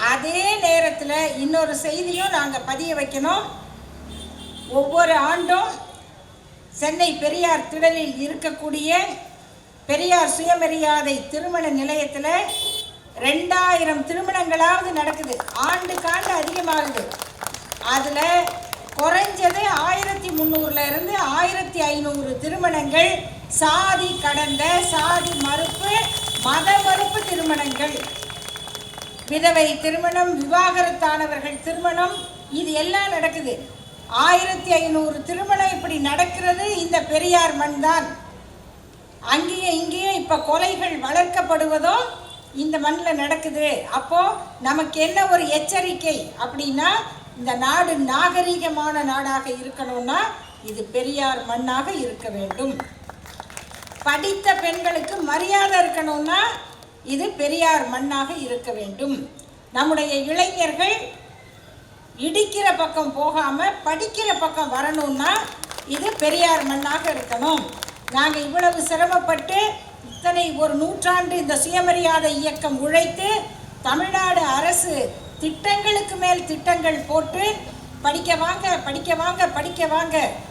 அதே நேரத்தில் இன்னொரு செய்தியும் நாங்கள் பதிய வைக்கணும். ஒவ்வொரு ஆண்டும் சென்னை பெரியார் திடலில் இருக்கக்கூடிய பெரியார் சுயமரியாதை திருமண நிலையத்தில் ரெண்டாயிரம் திருமணங்களாவது நடக்குது. ஆண்டுக்காண்டு அதிகமாகுது. அதில் குறைஞ்சது ஆயிரத்தி முந்நூறுலேருந்து ஆயிரத்தி ஐநூறு திருமணங்கள் சாதி கடந்த சாதி மறுப்பு மத மறுப்பு திருமணம் விதவை திருமணம் விவாகரத்தானவர்கள் திருமணம் இது எல்லாம் நடக்குது. ஆயிரத்தி ஐநூறு திருமணம் இப்படி நடக்கிறது இந்த பெரியார் மண் தான் அங்கேயும் இங்கேயும் இப்போ கொலைகள் வளர்க்கப்படுவதோ இந்த மண்ணில் நடக்குது. அப்போ நமக்கு என்ன ஒரு எச்சரிக்கை அப்படின்னா இந்த நாடு நாகரிகமான நாடாக இருக்கணும்னா இது பெரியார் மண்ணாக இருக்க வேண்டும். படித்த பெண்களுக்கு மரியாதை இருக்கணும்னா இது பெரியார் மண்ணாக இருக்க வேண்டும். நம்முடைய இளைஞர்கள் இடிக்கிற பக்கம் போகாமல் படிக்கிற பக்கம் வரணும்னா இது பெரியார் மண்ணாக இருக்கணும். நாங்கள் இவ்வளவு சிரமப்பட்டு இத்தனை ஒரு நூற்றாண்டு இந்த சுயமரியாதை இயக்கம் உழைத்து தமிழ்நாடு அரசு திட்டங்களுக்கு மேல் திட்டங்கள் போட்டு படிக்க வாங்க படிக்க வாங்க படிக்க வாங்க